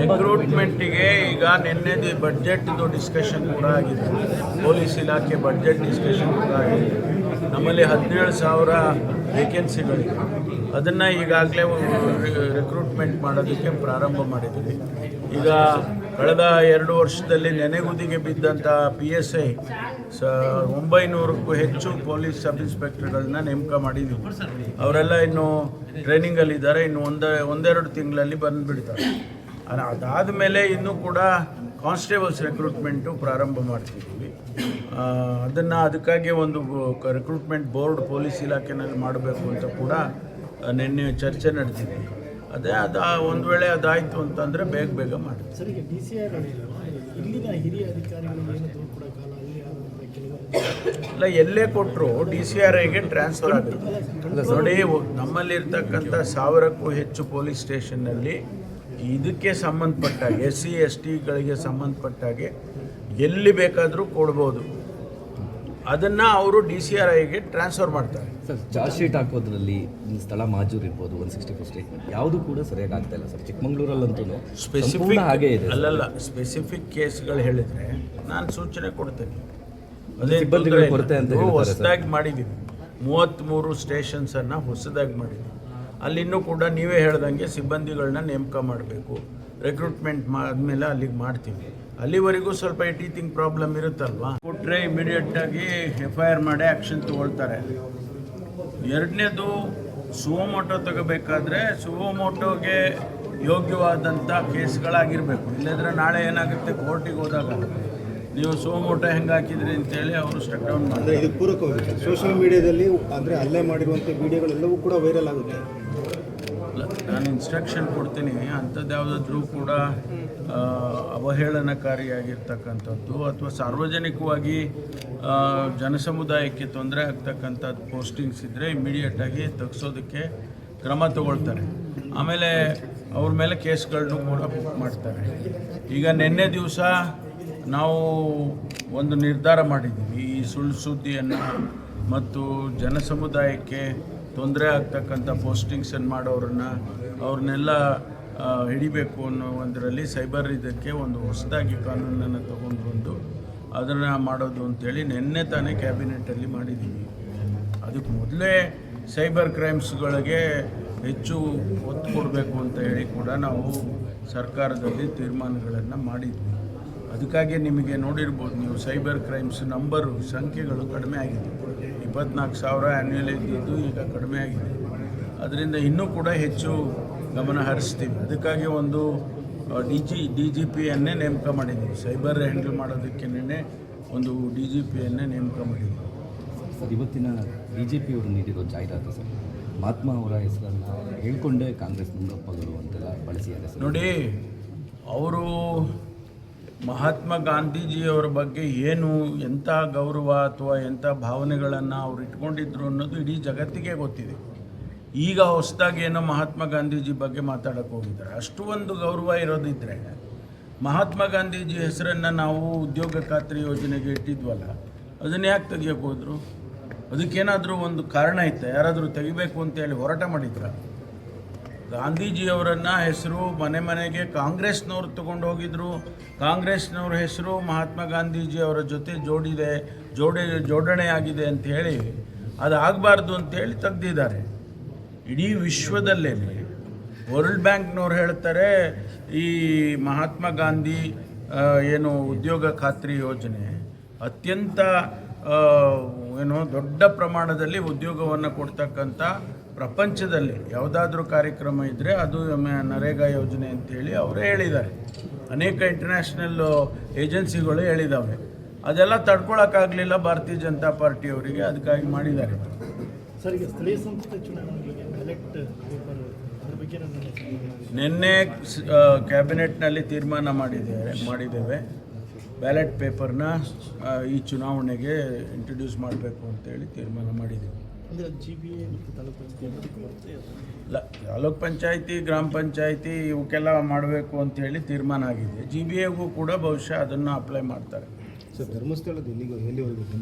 ರಿಕ್ರೂಟ್ಮೆಂಟಿಗೆ ಈಗ ನಿನ್ನೆದು ಬಡ್ಜೆಟ್ದು ಡಿಸ್ಕಷನ್ ಕೂಡ ಆಗಿದೆ. ಪೊಲೀಸ್ ಇಲಾಖೆ ಬಜೆಟ್ ಡಿಸ್ಕಷನ್ ಕೂಡ ಆಗಿದೆ. ನಮ್ಮಲ್ಲಿ ಹದಿನೇಳು ಸಾವಿರ ವೇಕೆನ್ಸಿಗಳಿವೆ ಅದನ್ನು ಈಗಾಗಲೇ ರಿಕ್ರೂಟ್ಮೆಂಟ್ ಮಾಡೋದಕ್ಕೆ ಪ್ರಾರಂಭ ಮಾಡಿದ್ದೀವಿ. ಈಗ ಕಳೆದ ಎರಡು ವರ್ಷದಲ್ಲಿ ನೆನೆಗುದಿಗೆ ಬಿದ್ದಂಥ ಪಿ ಎಸ್ ಐ ಸ ಒಂಬೈನೂರಕ್ಕೂ ಹೆಚ್ಚು ಪೊಲೀಸ್ ಸಬ್ ಇನ್ಸ್ಪೆಕ್ಟರ್ಗಳನ್ನ ನೇಮಕ ಮಾಡಿದ್ದೀವಿ. ಅವರೆಲ್ಲ ಇನ್ನು ಟ್ರೈನಿಂಗಲ್ಲಿದ್ದಾರೆ ಇನ್ನು ಒಂದ, ಒಂದೆರಡು ತಿಂಗಳಲ್ಲಿ ಬಂದುಬಿಡ್ತಾರೆ. ಅದಾದ ಮೇಲೆ ಇನ್ನೂ ಕೂಡ ಕಾನ್ಸ್ಟೇಬಲ್ಸ್ ರೆಕ್ರೂಟ್ಮೆಂಟು ಪ್ರಾರಂಭ ಮಾಡ್ತಿದ್ದೀವಿ. ಅದನ್ನು ಅದಕ್ಕಾಗಿ ಒಂದು ರಿಕ್ರೂಟ್ಮೆಂಟ್ ಬೋರ್ಡ್ ಪೊಲೀಸ್ ಇಲಾಖೆನಲ್ಲಿ ಮಾಡಬೇಕು ಅಂತ ಕೂಡ ನಿನ್ನೆ ಚರ್ಚೆ ನಡೆದಿದೆ. ಅದೇ ಅದು ಒಂದು ವೇಳೆ ಅದಾಯಿತು ಅಂತಂದರೆ ಬೇಗ ಬೇಗ ಮಾಡಿ ಇಲ್ಲ ಎಲ್ಲೇ ಕೊಟ್ಟರು ಡಿ ಸಿ ಆರ್ ಐಗೆ ಟ್ರಾನ್ಸ್ಫರ್ ಆಗುತ್ತೆ. ನೋಡಿ ನಮ್ಮಲ್ಲಿರ್ತಕ್ಕಂಥ ಸಾವಿರಕ್ಕೂ ಹೆಚ್ಚು ಪೊಲೀಸ್ ಸ್ಟೇಷನ್ನಲ್ಲಿ ಇದಕ್ಕೆ ಸಂಬಂಧಪಟ್ಟ ಎಸ್ ಸಿ ಎಸ್ ಟಿಗಳಿಗೆ ಸಂಬಂಧಪಟ್ಟಾಗೆ ಎಲ್ಲಿ ಬೇಕಾದರೂ ಕೊಡ್ಬೋದು. ಅದನ್ನು ಅವರು ಡಿ ಸಿ ಆರ್ ಐಗೆ ಟ್ರಾನ್ಸ್ಫರ್ ಮಾಡ್ತಾರೆ. ಸರ್ ಚಾರ್ಜ್ ಶೀಟ್ ಹಾಕೋದ್ರಲ್ಲಿ ಸ್ಥಳ ಮಾಜೂರ್ ಇರ್ಬೋದು ಒನ್ ಸಿಕ್ಸ್ಟಿ ಫೋರ್ ಸ್ಟೇಟ್ಮೆಂಟ್ ಯಾವುದು ಕೂಡ ಸರಿಯಾಗಿ ಆಗ್ತಾ ಇಲ್ಲ ಸರ್ ಚಿಕ್ಕಮಂಗ್ಳೂರಲ್ಲಂತೂ. ಸ್ಪೆಸಿಫಿಕ್ ಹಾಗೆ ಇದೆ ಅಲ್ಲಲ್ಲ ಸ್ಪೆಸಿಫಿಕ್ ಕೇಸ್ಗಳು ಹೇಳಿದರೆ ನಾನು ಸೂಚನೆ ಕೊಡ್ತೇನೆ. ಅದೇ ಸಿಬ್ಬಂದಿಗಳ ಕೊರತೆ ಅಂತ. ಹೊಸದಾಗಿ ಮಾಡಿದ್ದೀವಿ ಮೂವತ್ತ್ಮೂರು ಸ್ಟೇಷನ್ಸನ್ನು ಹೊಸದಾಗಿ ಮಾಡಿದ್ದೀವಿ ಅಲ್ಲಿ ಇನ್ನೂ ಕೂಡ ನೀವೇ ಹೇಳ್ದಂಗೆ ಸಿಬ್ಬಂದಿಗಳನ್ನ ನೇಮಕ ಮಾಡಬೇಕು. ರೆಕ್ರೂಟ್ಮೆಂಟ್ ಆದಮೇಲೆ ಅಲ್ಲಿಗೆ ಮಾಡ್ತೀವಿ. ಅಲ್ಲಿವರೆಗೂ ಸ್ವಲ್ಪ ಈ ಟೀಚಿಂಗ್ ಪ್ರಾಬ್ಲಮ್ ಇರುತ್ತಲ್ವಾ ಕೊಟ್ಟರೆ ಇಮಿಡಿಯೇಟಾಗಿ ಎಫ್ ಐ ಆರ್ ಮಾಡಿ ಆ್ಯಕ್ಷನ್ ತೊಗೊಳ್ತಾರೆ. ಎರಡನೇದು ಸುವಮೋಟೋ ತಗೋಬೇಕಾದ್ರೆ ಸುವಮೋಟೋಗೆ ಯೋಗ್ಯವಾದಂಥ ಕೇಸ್ಗಳಾಗಿರಬೇಕು. ಇಲ್ಲದ್ರೆ ನಾಳೆ ಏನಾಗುತ್ತೆ? ಕೋರ್ಟಿಗೆ ಹೋದಾಗ. ನೀವು ಸುವಮೋಟೋ ಹೆಂಗೆ ಹಾಕಿದ್ರಿ ಅಂತೇಳಿ ಅವರು ಸ್ಟಕ್ ಡೌನ್ ಮಾಡಿದ್ರೆ ಇದು ಪೂರಕವಾಗಿ ಸೋಷಿಯಲ್ ಮೀಡಿಯಾದಲ್ಲಿ ಅಂದರೆ ಅಲ್ಲೇ ಮಾಡಿರುವಂಥ ವಿಡಿಯೋಗಳೆಲ್ಲವೂ ಕೂಡ ವೈರಲ್ ಆಗುತ್ತೆ. ನಾನು ಇನ್ಸ್ಟ್ರಕ್ಷನ್ ಕೊಡ್ತೀನಿ ಅಂಥದ್ದು ಯಾವುದಾದ್ರೂ ಕೂಡ ಅವಹೇಳನಕಾರಿಯಾಗಿರ್ತಕ್ಕಂಥದ್ದು ಅಥವಾ ಸಾರ್ವಜನಿಕವಾಗಿ ಜನಸಮುದಾಯಕ್ಕೆ ತೊಂದರೆ ಆಗ್ತಕ್ಕಂಥದ್ದು ಪೋಸ್ಟಿಂಗ್ಸ್ ಇದ್ದರೆ ಇಮಿಡಿಯೇಟಾಗಿ ತೆಗ್ಸೋದಕ್ಕೆ ಕ್ರಮ ತಗೊಳ್ತಾರೆ. ಆಮೇಲೆ ಅವ್ರ ಮೇಲೆ ಕೇಸ್ಗಳನ್ನು ಕೂಡ ಬುಕ್ ಮಾಡ್ತಾರೆ. ಈಗ ನಿನ್ನೆ ದಿವಸ ನಾವು ಒಂದು ನಿರ್ಧಾರ ಮಾಡಿದ್ದೀವಿ. ಈ ಸುಳ್ಳು ಸುದ್ದಿಯನ್ನು ಮತ್ತು ಜನಸಮುದಾಯಕ್ಕೆ ತೊಂದರೆ ಆಗ್ತಕ್ಕಂಥ ಪೋಸ್ಟಿಂಗ್ಸನ್ನು ಮಾಡೋರನ್ನ ಅವ್ರನ್ನೆಲ್ಲ ಹಿಡಿಬೇಕು ಅನ್ನೋ ಒಂದರಲ್ಲಿ ಸೈಬರ್ ಇದಕ್ಕೆ ಒಂದು ಹೊಸದಾಗಿ ಕಾನೂನನ್ನು ತೊಗೊಂಡು ಬಂದು ಅದನ್ನು ಮಾಡೋದು ಅಂತೇಳಿ ನಿನ್ನೆ ತಾನೇ ಕ್ಯಾಬಿನೆಟಲ್ಲಿ ಮಾಡಿದ್ದೀವಿ ಅದಕ್ಕೆ ಮೊದಲೇ ಸೈಬರ್ ಕ್ರೈಮ್ಸ್ಗಳಿಗೆ ಹೆಚ್ಚು ಒತ್ತು ಕೊಡಬೇಕು ಅಂತ ಹೇಳಿ ಕೂಡ ನಾವು ಸರ್ಕಾರದಲ್ಲಿ ತೀರ್ಮಾನಗಳನ್ನು ಮಾಡಿದ್ವಿ. ಅದಕ್ಕಾಗಿ ನಿಮಗೆ ನೋಡಿರ್ಬೋದು ನೀವು ಸೈಬರ್ ಕ್ರೈಮ್ಸ್ ನಂಬರು, ಸಂಖ್ಯೆಗಳು ಕಡಿಮೆ ಆಗಿದೆ. ಇಪ್ಪತ್ನಾಲ್ಕು ಸಾವಿರ ಆ್ಯನ್ಯುಯಲ್ ಇದ್ದಿದ್ದು ಈಗ ಕಡಿಮೆ ಆಗಿದೆ. ಅದರಿಂದ ಇನ್ನೂ ಕೂಡ ಹೆಚ್ಚು ಗಮನ ಹರಿಸ್ತೀವಿ. ಅದಕ್ಕಾಗಿ ಒಂದು ಡಿ ಜಿ ಡಿ ಜಿ ಪಿಯನ್ನೇ ನೇಮಕ ಮಾಡಿದ್ದೀವಿ. ಸೈಬರ್ ಹ್ಯಾಂಡಲ್ ಮಾಡೋದಕ್ಕೇನೆ ಒಂದು ಡಿ ಜಿ ಪಿಯನ್ನೇ ನೇಮಕ ಮಾಡಿದ್ದೀವಿ. ಸರ್ ಇವತ್ತಿನ ಬಿ ಜೆ ಪಿಯವರು ನೀಡಿರೋ ಜಾಹೀರಾತು ಸರ್ ಮಹಾತ್ಮ ಅವರ ಹೆಸರನ್ನು ಹೇಳ್ಕೊಂಡೇ ಕಾಂಗ್ರೆಸ್ ಮುಂದಪ್ಪಗಳು ಅಂತೆಲ್ಲ ಬಳಸಿದ್ದಾರೆ ನೋಡಿ ಅವರು ಮಹಾತ್ಮ ಗಾಂಧೀಜಿಯವರ ಬಗ್ಗೆ ಏನು, ಎಂಥ ಗೌರವ ಅಥವಾ ಎಂಥ ಭಾವನೆಗಳನ್ನು ಅವರು ಇಟ್ಕೊಂಡಿದ್ರು ಅನ್ನೋದು ಇಡೀ ಜಗತ್ತಿಗೆ ಗೊತ್ತಿದೆ. ಈಗ ಹೊಸದಾಗಿ ಏನೋ ಮಹಾತ್ಮ ಗಾಂಧೀಜಿ ಬಗ್ಗೆ ಮಾತಾಡೋಕ್ಕೆ ಹೋಗಿದ್ದಾರೆ. ಅಷ್ಟು ಒಂದು ಗೌರವ ಇರೋದಿದ್ದರೆ ಮಹಾತ್ಮ ಗಾಂಧೀಜಿ ಹೆಸರನ್ನು ನಾವು ಉದ್ಯೋಗ ಖಾತ್ರಿ ಯೋಜನೆಗೆ ಇಟ್ಟಿದ್ವಲ್ಲ, ಅದನ್ನು ಯಾಕೆ ತೆಗಿಯೋಕ್ಕೆ ಹೋದರು? ಅದಕ್ಕೇನಾದರೂ ಒಂದು ಕಾರಣ ಇತ್ತು? ಯಾರಾದರೂ ತೆಗಿಬೇಕು ಅಂತೇಳಿ ಹೋರಾಟ ಮಾಡಿದ್ರ? ಗಾಂಧೀಜಿಯವರನ್ನ ಹೆಸರು ಮನೆ ಮನೆಗೆ ಕಾಂಗ್ರೆಸ್ನವ್ರು ತಗೊಂಡು ಹೋಗಿದ್ರು. ಕಾಂಗ್ರೆಸ್ನವ್ರ ಹೆಸರು ಮಹಾತ್ಮ ಗಾಂಧೀಜಿ ಅವರ ಜೊತೆ ಜೋಡಿದೆ, ಜೋಡಿ ಜೋಡಣೆ ಆಗಿದೆ ಅಂತ ಹೇಳಿ ಅದು ಆಗಬಾರ್ದು ಅಂತೇಳಿ ತೆಗ್ದಿದ್ದಾರೆ. ಇಡೀ ವಿಶ್ವದಲ್ಲೇ ವರ್ಲ್ಡ್ ಬ್ಯಾಂಕ್ನವ್ರು ಹೇಳ್ತಾರೆ, ಈ ಮಹಾತ್ಮ ಗಾಂಧಿ ಏನು ಉದ್ಯೋಗ ಖಾತ್ರಿ ಯೋಜನೆ ಅತ್ಯಂತ ಏನು ದೊಡ್ಡ ಪ್ರಮಾಣದಲ್ಲಿ ಉದ್ಯೋಗವನ್ನು ಕೊಡ್ತಕ್ಕಂಥ ಪ್ರಪಂಚದಲ್ಲಿ ಯಾವುದಾದ್ರೂ ಕಾರ್ಯಕ್ರಮ ಇದ್ದರೆ ಅದು ನರೇಗಾ ಯೋಜನೆ ಅಂತೇಳಿ ಅವರೇ ಹೇಳಿದ್ದಾರೆ. ಅನೇಕ ಇಂಟರ್ನ್ಯಾಷನಲ್ ಏಜೆನ್ಸಿಗಳು ಹೇಳಿದ್ದಾವೆ ಅದೆಲ್ಲ ತಡ್ಕೊಳಕ್ಕಾಗಲಿಲ್ಲ ಭಾರತೀಯ ಜನತಾ ಪಾರ್ಟಿಯವರಿಗೆ ಅದಕ್ಕಾಗಿ ಮಾಡಿದ್ದಾರೆ. ಸರ್ ಸ್ಥಳೀಯ ಸಂಸ್ಥೆ ಚುನಾವಣೆಗಳಿಗೆ ಬ್ಯಾಲೆಟ್ ಪೇಪರ್ ಅದ್ರ ಬಗ್ಗೆ ನನ್ನ ಕ್ಯಾಬಿನೆಟ್ನಲ್ಲಿ ತೀರ್ಮಾನ ಮಾಡಿದ್ದೇವೆ ಮಾಡಿದ್ದೇವೆ. ಬ್ಯಾಲೆಟ್ ಪೇಪರ್ನ ಈ ಚುನಾವಣೆಗೆ ಇಂಟ್ರೊಡ್ಯೂಸ್ ಮಾಡಬೇಕು ಅಂತೇಳಿ ತೀರ್ಮಾನ ಮಾಡಿದ್ದೀವಿ ಅಂದರೆ ಜಿ ಬಿ ಎ ಮತ್ತು ತಾಲೂಕು ಪಂಚಾಯತ್ ಬರುತ್ತೆ ಅದು ಇಲ್ಲ ತಾಲೂಕ್ ಪಂಚಾಯಿತಿ ಗ್ರಾಮ ಪಂಚಾಯತಿ ಇವಕ್ಕೆಲ್ಲ ಮಾಡಬೇಕು ಅಂತೇಳಿ ತೀರ್ಮಾನ ಆಗಿದೆ. ಜಿ ಬಿ ಎಗೂ ಕೂಡ ಬಹುಶಃ ಅದನ್ನು ಅಪ್ಲೈ ಮಾಡ್ತಾರೆ. ಸರ್ ಧರ್ಮಸ್ಥಳದ ಎಲ್ಲಿಗೆ ಎಲ್ಲಿವರೆಗೂ?